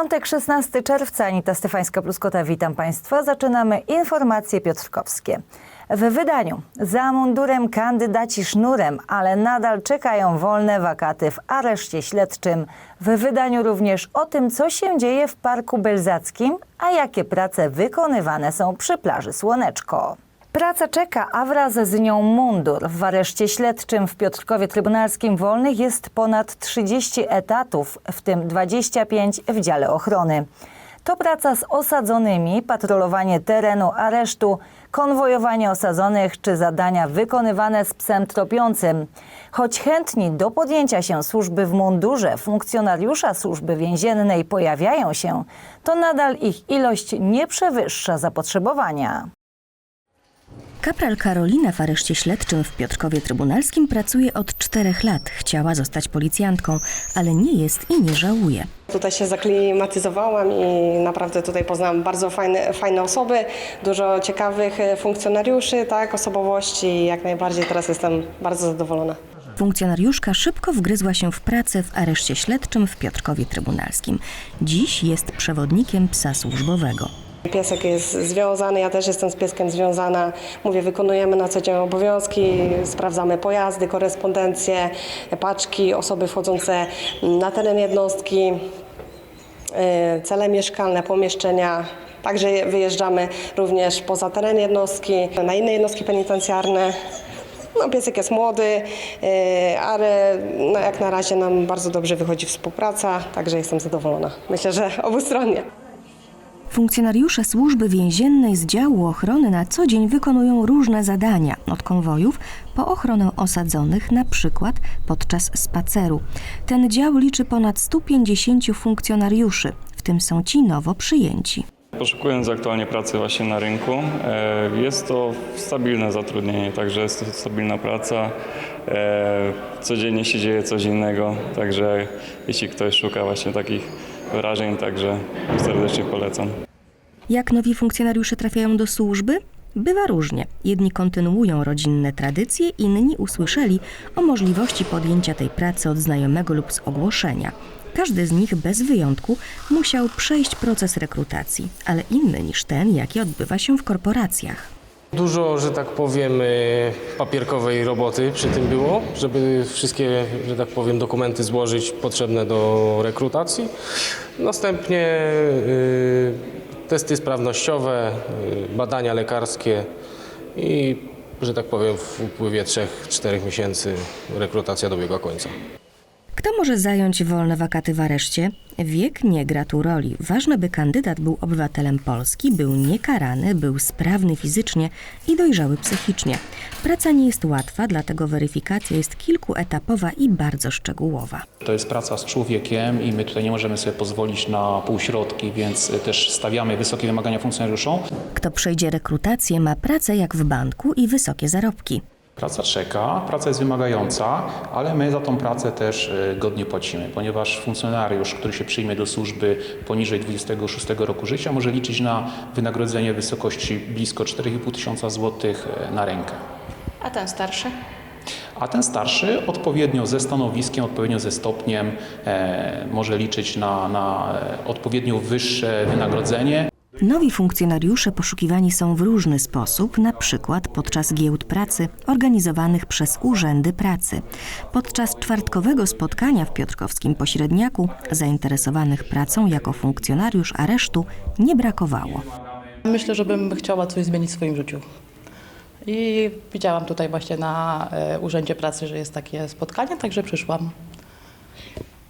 Piątek 16 czerwca, Anita Stefańska-Pluskota, witam Państwa. Zaczynamy informacje piotrkowskie. W wydaniu za mundurem kandydaci sznurem, ale nadal czekają wolne wakaty w areszcie śledczym. W wydaniu również o tym, co się dzieje w Parku Belzackim, a jakie prace wykonywane są przy plaży Słoneczko. Praca czeka, a wraz z nią mundur. W areszcie śledczym w Piotrkowie Trybunalskim wolnych jest ponad 30 etatów, w tym 25 w dziale ochrony. To praca z osadzonymi, patrolowanie terenu aresztu, konwojowanie osadzonych czy zadania wykonywane z psem tropiącym. Choć chętni do podjęcia się służby w mundurze funkcjonariusza służby więziennej pojawiają się, to nadal ich ilość nie przewyższa zapotrzebowania. Kapral Karolina w areszcie śledczym w Piotrkowie Trybunalskim pracuje od czterech lat. Chciała zostać policjantką, ale nie jest i nie żałuje. Tutaj się zaklimatyzowałam i naprawdę tutaj poznałam bardzo fajne, fajne osoby, dużo ciekawych e, funkcjonariuszy, tak, osobowości i jak najbardziej teraz jestem bardzo zadowolona. Funkcjonariuszka szybko wgryzła się w pracę w areszcie śledczym w Piotrkowie Trybunalskim. Dziś jest przewodnikiem psa służbowego. Piesek jest związany, ja też jestem z pieskiem związana. Mówię, wykonujemy na co dzień obowiązki, sprawdzamy pojazdy, korespondencje, paczki, osoby wchodzące na teren jednostki, e, cele mieszkalne, pomieszczenia. Także wyjeżdżamy również poza teren jednostki, na inne jednostki penitencjarne. No, piesek jest młody, e, ale no, jak na razie nam bardzo dobrze wychodzi współpraca, także jestem zadowolona. Myślę, że obustronnie. Funkcjonariusze służby więziennej z działu ochrony na co dzień wykonują różne zadania, od konwojów po ochronę osadzonych, na przykład podczas spaceru. Ten dział liczy ponad 150 funkcjonariuszy, w tym są ci nowo przyjęci. Poszukując aktualnie pracy właśnie na rynku, e, jest to stabilne zatrudnienie, także jest to stabilna praca. E, Codziennie się dzieje coś innego, także jeśli ktoś szuka właśnie takich wrażeń, także serdecznie polecam. Jak nowi funkcjonariusze trafiają do służby? Bywa różnie. Jedni kontynuują rodzinne tradycje, inni usłyszeli o możliwości podjęcia tej pracy od znajomego lub z ogłoszenia. Każdy z nich bez wyjątku musiał przejść proces rekrutacji, ale inny niż ten, jaki odbywa się w korporacjach. Dużo, że tak powiem, y, papierkowej roboty przy tym było, żeby wszystkie, że tak powiem, dokumenty złożyć potrzebne do rekrutacji. Następnie y, testy sprawnościowe, y, badania lekarskie i, że tak powiem, w upływie 3-4 miesięcy rekrutacja dobiegła końca. Kto może zająć wolne wakaty w areszcie? Wiek nie gra tu roli. Ważne, by kandydat był obywatelem Polski, był niekarany, był sprawny fizycznie i dojrzały psychicznie. Praca nie jest łatwa, dlatego weryfikacja jest kilkuetapowa i bardzo szczegółowa. To jest praca z człowiekiem i my tutaj nie możemy sobie pozwolić na półśrodki, więc też stawiamy wysokie wymagania funkcjonariuszom. Kto przejdzie rekrutację, ma pracę jak w banku i wysokie zarobki. Praca czeka, praca jest wymagająca, ale my za tą pracę też e, godnie płacimy, ponieważ funkcjonariusz, który się przyjmie do służby poniżej 26 roku życia, może liczyć na wynagrodzenie w wysokości blisko 4,5 tysiąca złotych e, na rękę. A ten starszy? A ten starszy odpowiednio ze stanowiskiem, odpowiednio ze stopniem e, może liczyć na, na e, odpowiednio wyższe wynagrodzenie. Nowi funkcjonariusze poszukiwani są w różny sposób, na przykład podczas giełd pracy organizowanych przez urzędy pracy. Podczas czwartkowego spotkania w Piotrkowskim Pośredniaku zainteresowanych pracą jako funkcjonariusz aresztu nie brakowało. Myślę, że bym chciała coś zmienić w swoim życiu. I widziałam tutaj właśnie na e, Urzędzie Pracy, że jest takie spotkanie, także przyszłam.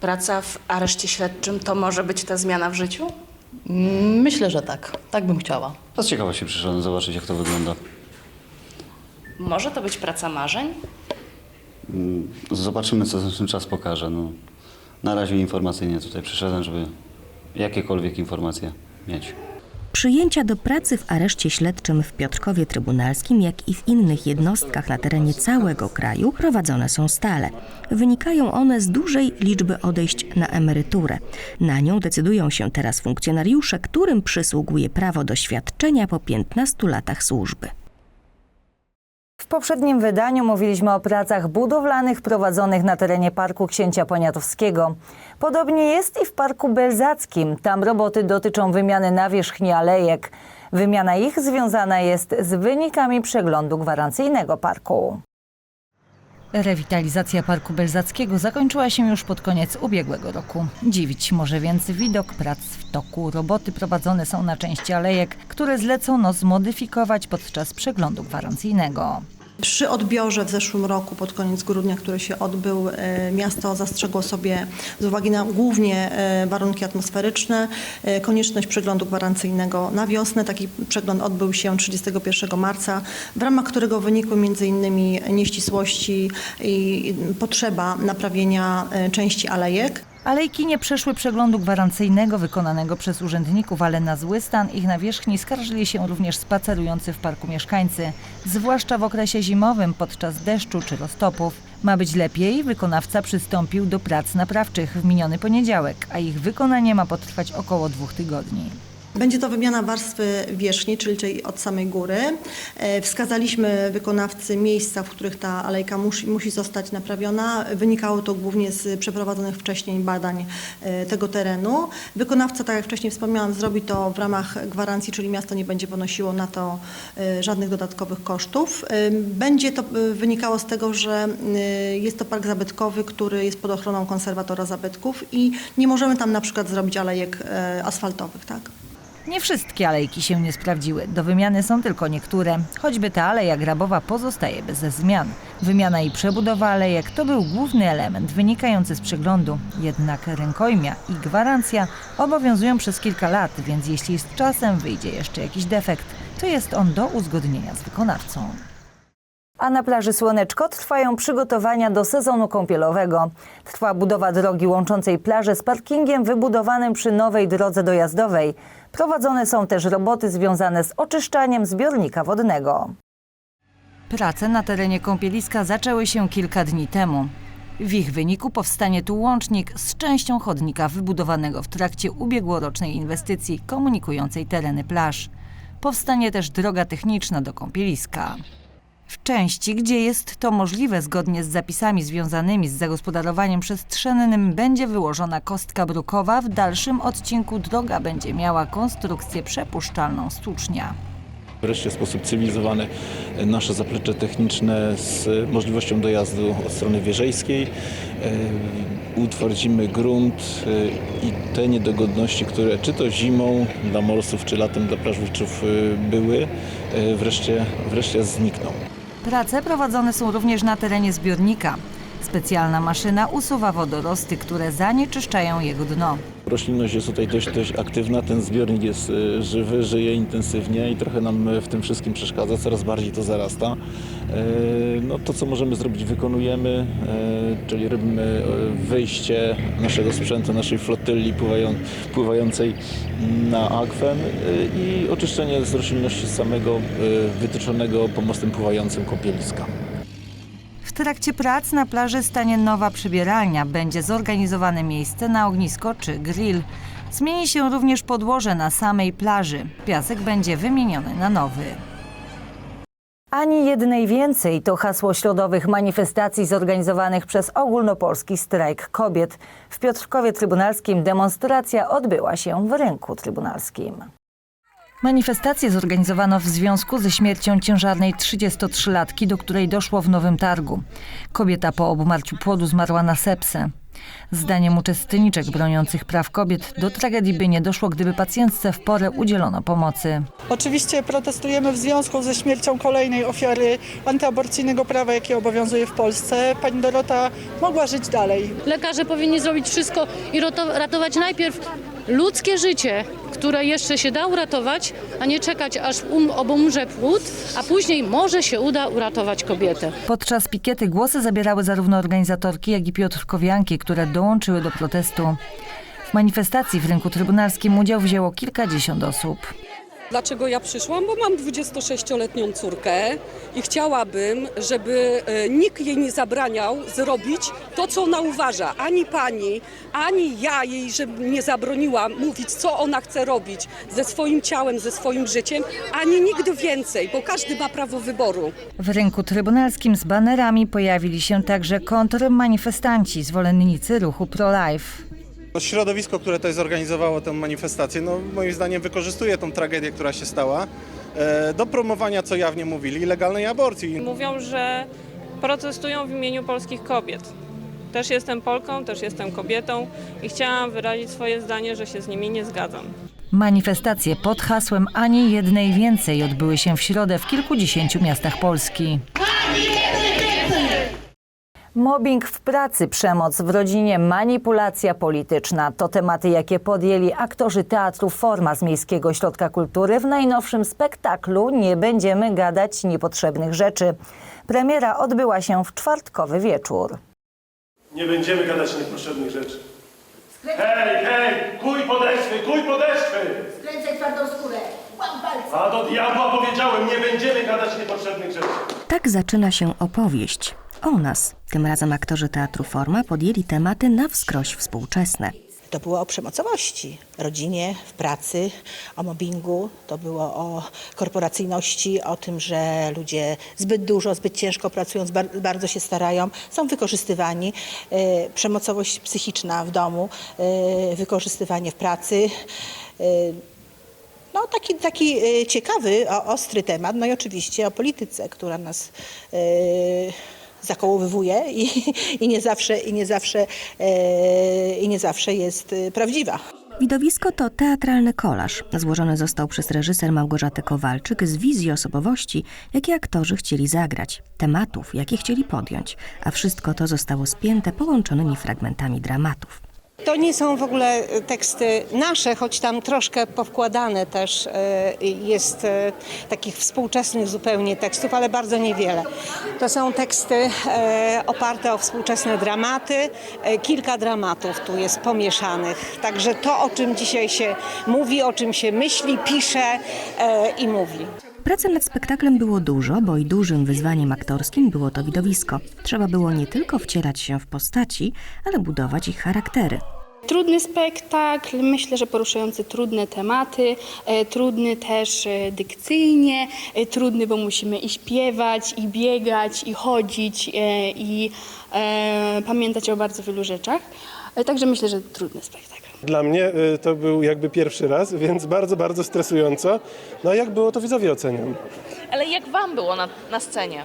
Praca w areszcie śledczym to może być ta zmiana w życiu? Mm, Myślę, że tak. Tak bym chciała. A z ciekawości przyszedłem zobaczyć, jak to wygląda. Może to być praca marzeń? Zobaczymy, co ten czas pokaże. No, na razie informacyjnie tutaj przyszedłem, żeby jakiekolwiek informacje mieć. Przyjęcia do pracy w areszcie śledczym w Piotrkowie Trybunalskim, jak i w innych jednostkach na terenie całego kraju prowadzone są stale. Wynikają one z dużej liczby odejść na emeryturę. Na nią decydują się teraz funkcjonariusze, którym przysługuje prawo do świadczenia po 15 latach służby. W poprzednim wydaniu mówiliśmy o pracach budowlanych prowadzonych na terenie Parku Księcia Poniatowskiego. Podobnie jest i w Parku Belzackim. Tam roboty dotyczą wymiany nawierzchni alejek. Wymiana ich związana jest z wynikami przeglądu gwarancyjnego parku. Rewitalizacja Parku Belzackiego zakończyła się już pod koniec ubiegłego roku. Dziwić może więc widok prac w toku. Roboty prowadzone są na części alejek, które zlecono zmodyfikować podczas przeglądu gwarancyjnego. Przy odbiorze w zeszłym roku, pod koniec grudnia, który się odbył, e, miasto zastrzegło sobie z uwagi na głównie e, warunki atmosferyczne e, konieczność przeglądu gwarancyjnego na wiosnę. Taki przegląd odbył się 31 marca, w ramach którego wynikły m.in. nieścisłości i potrzeba naprawienia części alejek. Alejki nie przeszły przeglądu gwarancyjnego wykonanego przez urzędników, ale na zły stan ich nawierzchni skarżyli się również spacerujący w parku mieszkańcy, zwłaszcza w okresie zimowym podczas deszczu czy roztopów. Ma być lepiej, wykonawca przystąpił do prac naprawczych w miniony poniedziałek, a ich wykonanie ma potrwać około dwóch tygodni. Będzie to wymiana warstwy wierzchniej, czyli od samej góry. E, Wskazaliśmy wykonawcy miejsca, w których ta alejka musi, musi zostać naprawiona. Wynikało to głównie z przeprowadzonych wcześniej badań e, tego terenu. Wykonawca, tak jak wcześniej wspomniałam, zrobi to w ramach gwarancji, czyli miasto nie będzie ponosiło na to e, żadnych dodatkowych kosztów. Będzie to wynikało z tego, że jest to park zabytkowy, który jest pod ochroną konserwatora zabytków i nie możemy tam na przykład zrobić alejek asfaltowych, tak? Nie wszystkie alejki się nie sprawdziły. Do wymiany są tylko niektóre. Choćby ta aleja grabowa pozostaje bez zmian. Wymiana i przebudowa alejek to był główny element wynikający z przeglądu. Jednak rękojmia i gwarancja obowiązują przez kilka lat, więc jeśli z czasem wyjdzie jeszcze jakiś defekt, to jest on do uzgodnienia z wykonawcą. A na plaży Słoneczko trwają przygotowania do sezonu kąpielowego. Trwa budowa drogi łączącej plażę z parkingiem wybudowanym przy nowej drodze dojazdowej. Prowadzone są też roboty związane z oczyszczaniem zbiornika wodnego. Prace na terenie kąpieliska zaczęły się kilka dni temu. W ich wyniku powstanie tu łącznik z częścią chodnika wybudowanego w trakcie ubiegłorocznej inwestycji komunikującej tereny plaż. Powstanie też droga techniczna do kąpieliska. W części, gdzie jest to możliwe zgodnie z zapisami związanymi z zagospodarowaniem przestrzennym, będzie wyłożona kostka brukowa. W dalszym odcinku droga będzie miała konstrukcję przepuszczalną stłucznia. Wreszcie w sposób cywilizowany nasze zaplecze techniczne z możliwością dojazdu od strony wieżejskiej. E, Utwardzimy grunt e, i te niedogodności, które czy to zimą dla morsów, czy latem dla plażowców e, były, wreszcie, wreszcie znikną. Prace prowadzone są również na terenie zbiornika. Specjalna maszyna usuwa wodorosty, które zanieczyszczają jego dno. Roślinność jest tutaj dość, dość aktywna, ten zbiornik jest e, żywy, żyje intensywnie i trochę nam e, w tym wszystkim przeszkadza, coraz bardziej to zarasta. E, No to co możemy zrobić wykonujemy, czyli robimy wyjście naszego sprzętu, naszej flotyli pływają, pływającej na akwen i oczyszczenie z roślinności samego wytyczonego pomostem pływającym kąpieliska. Trakcie prac na plaży stanie nowa przybieralnia. Będzie zorganizowane miejsce na ognisko czy grill. Zmieni się również podłoże na samej plaży. Piasek będzie wymieniony na nowy. Ani jednej więcej to hasło środowych manifestacji zorganizowanych przez ogólnopolski strajk kobiet. W Piotrkowie Trybunalskim demonstracja odbyła się w rynku trybunalskim. Manifestację zorganizowano w związku ze śmiercią ciężarnej 33-latki, do której doszło w Nowym Targu. Kobieta po obmarciu płodu zmarła na sepsę. Zdaniem uczestniczek broniących praw kobiet do tragedii by nie doszło, gdyby pacjentce w porę udzielono pomocy. Oczywiście protestujemy w związku ze śmiercią kolejnej ofiary antyaborcyjnego prawa, jakie obowiązuje w Polsce. Pani Dorota mogła żyć dalej. Lekarze powinni zrobić wszystko i rato- ratować najpierw ludzkie życie, które jeszcze się da uratować, a nie czekać aż um, obumrze płód, a później może się uda uratować kobietę. Podczas pikiety głosy zabierały zarówno organizatorki, jak i piotrkowianki, które dołączyły do protestu. W manifestacji w rynku trybunalskim udział wzięło kilkadziesiąt osób. Dlaczego ja przyszłam? Bo mam 26-letnią córkę i chciałabym, żeby e, nikt jej nie zabraniał zrobić to, co ona uważa. Ani pani, ani ja jej, żeby nie zabroniła mówić, co ona chce robić ze swoim ciałem, ze swoim życiem, ani nigdy więcej, bo każdy ma prawo wyboru. W rynku trybunalskim z banerami pojawili się także kontrmanifestanci, zwolennicy ruchu pro-life. No, Środowisko, które tutaj zorganizowało tę manifestację, no, moim zdaniem wykorzystuje tą tragedię, która się stała, e, do promowania, co jawnie mówili, legalnej aborcji. Mówią, że protestują w imieniu polskich kobiet. Też jestem Polką, też jestem kobietą i chciałam wyrazić swoje zdanie, że się z nimi nie zgadzam. Manifestacje pod hasłem Ani jednej więcej odbyły się w środę w kilkudziesięciu miastach Polski. Mobbing w pracy, przemoc w rodzinie, manipulacja polityczna to tematy, jakie podjęli aktorzy teatru Forma z Miejskiego Ośrodka Kultury w najnowszym spektaklu Nie będziemy gadać niepotrzebnych rzeczy. Premiera odbyła się w czwartkowy wieczór. Nie będziemy gadać niepotrzebnych rzeczy. Hej, hej, kuj podeszwy, kuj podeszwy! Skręcaj twardą skórę. Łam palce. A do diabła powiedziałem, nie będziemy gadać niepotrzebnych rzeczy. Tak zaczyna się opowieść. O nas. Tym razem aktorzy teatru Forma podjęli tematy na wskroś współczesne. To było o przemocowości, rodzinie, w pracy, o mobbingu, to było o korporacyjności, o tym, że ludzie zbyt dużo, zbyt ciężko pracując, bar- bardzo się starają, są wykorzystywani. E, przemocowość psychiczna w domu, e, wykorzystywanie w pracy. E, no, taki, taki ciekawy, ostry temat, no i oczywiście o polityce, która nas zakołowywuje i, i nie zawsze, i nie zawsze, e, i nie zawsze jest e, prawdziwa. Widowisko to teatralny kolaż. Złożony został przez reżyser Małgorzatę Kowalczyk z wizji osobowości, jakie aktorzy chcieli zagrać, tematów, jakie chcieli podjąć, a wszystko to zostało spięte połączonymi fragmentami dramatów. To nie są w ogóle teksty nasze, choć tam troszkę powkładane też e, jest e, takich współczesnych zupełnie tekstów, ale bardzo niewiele. To są teksty e, oparte o współczesne dramaty. E, Kilka dramatów tu jest pomieszanych. Także to, o czym dzisiaj się mówi, o czym się myśli, pisze e, i mówi. Pracy nad spektaklem było dużo, bo i dużym wyzwaniem aktorskim było to widowisko. Trzeba było nie tylko wcierać się w postaci, ale budować ich charaktery. Trudny spektakl, myślę, że poruszający trudne tematy, e, trudny też e, dykcyjnie, e, trudny, bo musimy i śpiewać, i biegać, i chodzić, e, i e, pamiętać o bardzo wielu rzeczach. E, także myślę, że trudny spektakl. Dla mnie y, to był jakby pierwszy raz, więc bardzo, bardzo stresująco. No a jak było, to widzowie oceniam. Ale jak wam było na, na scenie?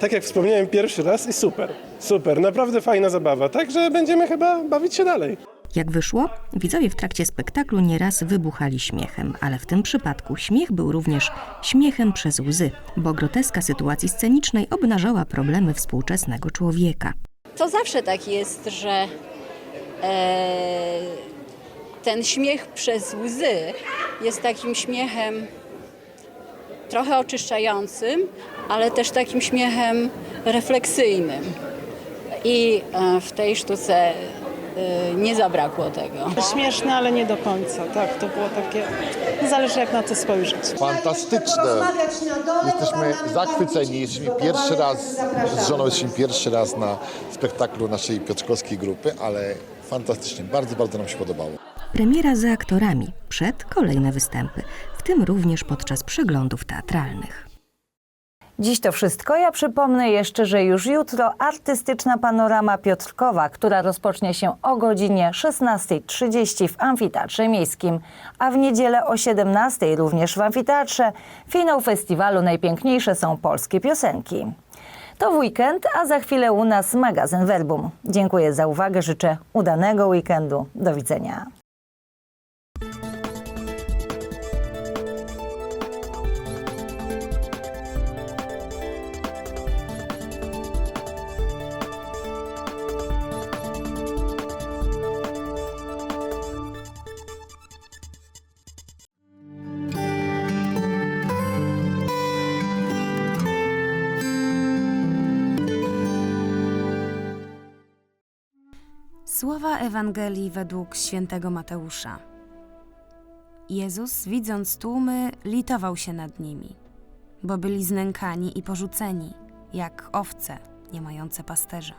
Tak jak wspomniałem, pierwszy raz i super. Super, naprawdę fajna zabawa, także będziemy chyba bawić się dalej. Jak wyszło? Widzowie w trakcie spektaklu nieraz wybuchali śmiechem, ale w tym przypadku śmiech był również śmiechem przez łzy, bo groteska sytuacji scenicznej obnażała problemy współczesnego człowieka. To zawsze tak jest, że ten śmiech przez łzy jest takim śmiechem trochę oczyszczającym, ale też takim śmiechem refleksyjnym. I e, w tej sztuce e, nie zabrakło tego. Śmieszne, ale nie do końca. Tak, to było takie. Zależy jak na to spojrzeć. Fantastyczne. Jesteśmy zachwyceni. Jesteśmy pierwszy raz, z żoną jesteśmy pierwszy raz na spektaklu naszej piotrkowskiej grupy, ale fantastycznie. Bardzo, bardzo nam się podobało. Premiera za aktorami, przed kolejne występy, w tym również podczas przeglądów teatralnych. Dziś to wszystko. Ja przypomnę jeszcze, że już jutro artystyczna panorama Piotrkowa, która rozpocznie się o godzinie 16.30 w Amfiteatrze Miejskim, a w niedzielę o 17.00 również w Amfiteatrze finał festiwalu Najpiękniejsze są polskie piosenki. To w weekend, a za chwilę u nas magazyn Verbum. Dziękuję za uwagę, życzę udanego weekendu. Do widzenia. Słowa Ewangelii według świętego Mateusza. Jezus, widząc tłumy, litował się nad nimi, bo byli znękani i porzuceni, jak owce nie mające pasterza.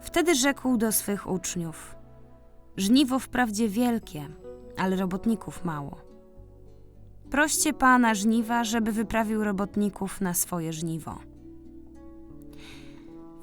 Wtedy rzekł do swych uczniów: Żniwo wprawdzie wielkie, ale robotników mało. Proście pana żniwa, żeby wyprawił robotników na swoje żniwo.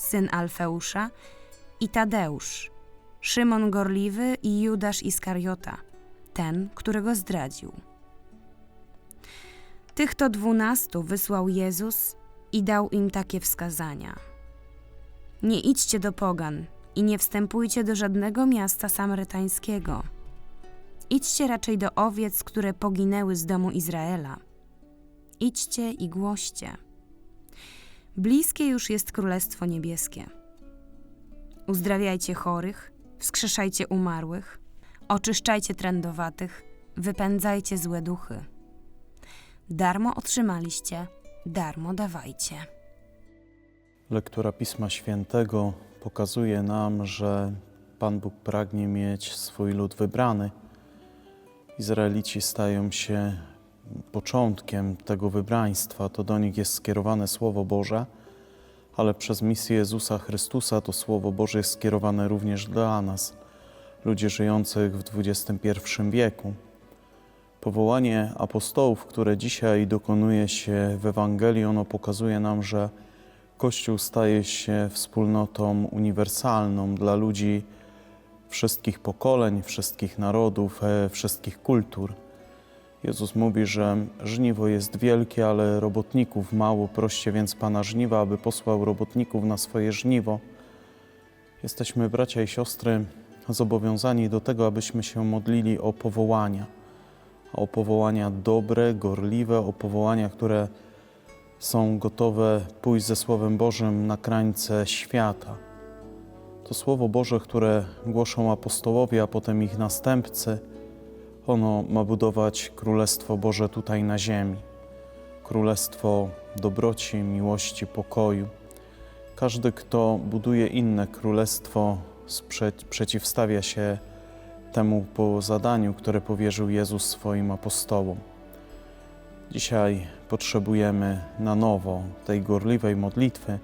syn Alfeusza, i Tadeusz, Szymon Gorliwy i Judasz Iskariota, ten, którego zdradził. Tych to dwunastu wysłał Jezus i dał im takie wskazania. Nie idźcie do pogan i nie wstępujcie do żadnego miasta samarytańskiego. Idźcie raczej do owiec, które poginęły z domu Izraela. Idźcie i głoście. Bliskie już jest Królestwo Niebieskie. Uzdrawiajcie chorych, wskrzeszajcie umarłych, oczyszczajcie trędowatych, wypędzajcie złe duchy. Darmo otrzymaliście, darmo dawajcie. Lektura Pisma Świętego pokazuje nam, że Pan Bóg pragnie mieć swój lud wybrany. Izraelici stają się początkiem tego wybraństwa, to do nich jest skierowane Słowo Boże, ale przez misję Jezusa Chrystusa to Słowo Boże jest skierowane również dla nas, ludzi żyjących w XXI wieku. Powołanie apostołów, które dzisiaj dokonuje się w Ewangelii, ono pokazuje nam, że Kościół staje się wspólnotą uniwersalną dla ludzi wszystkich pokoleń, wszystkich narodów, e, wszystkich kultur. Jezus mówi, że żniwo jest wielkie, ale robotników mało. Proście więc Pana żniwa, aby posłał robotników na swoje żniwo. Jesteśmy, bracia i siostry, zobowiązani do tego, abyśmy się modlili o powołania. O powołania dobre, gorliwe, o powołania, które są gotowe pójść ze Słowem Bożym na krańce świata. To Słowo Boże, które głoszą apostołowie, a potem ich następcy, ono ma budować Królestwo Boże tutaj na ziemi. Królestwo dobroci, miłości, pokoju. Każdy, kto buduje inne królestwo, przeciwstawia się temu po zadaniu, które powierzył Jezus swoim apostołom. Dzisiaj potrzebujemy na nowo tej gorliwej modlitwy,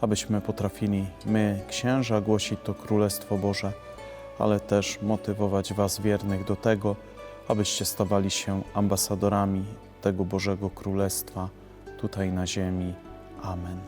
abyśmy potrafili my, księża, głosić to Królestwo Boże, ale też motywować Was wiernych do tego, abyście stawali się ambasadorami tego Bożego Królestwa tutaj na ziemi. Amen.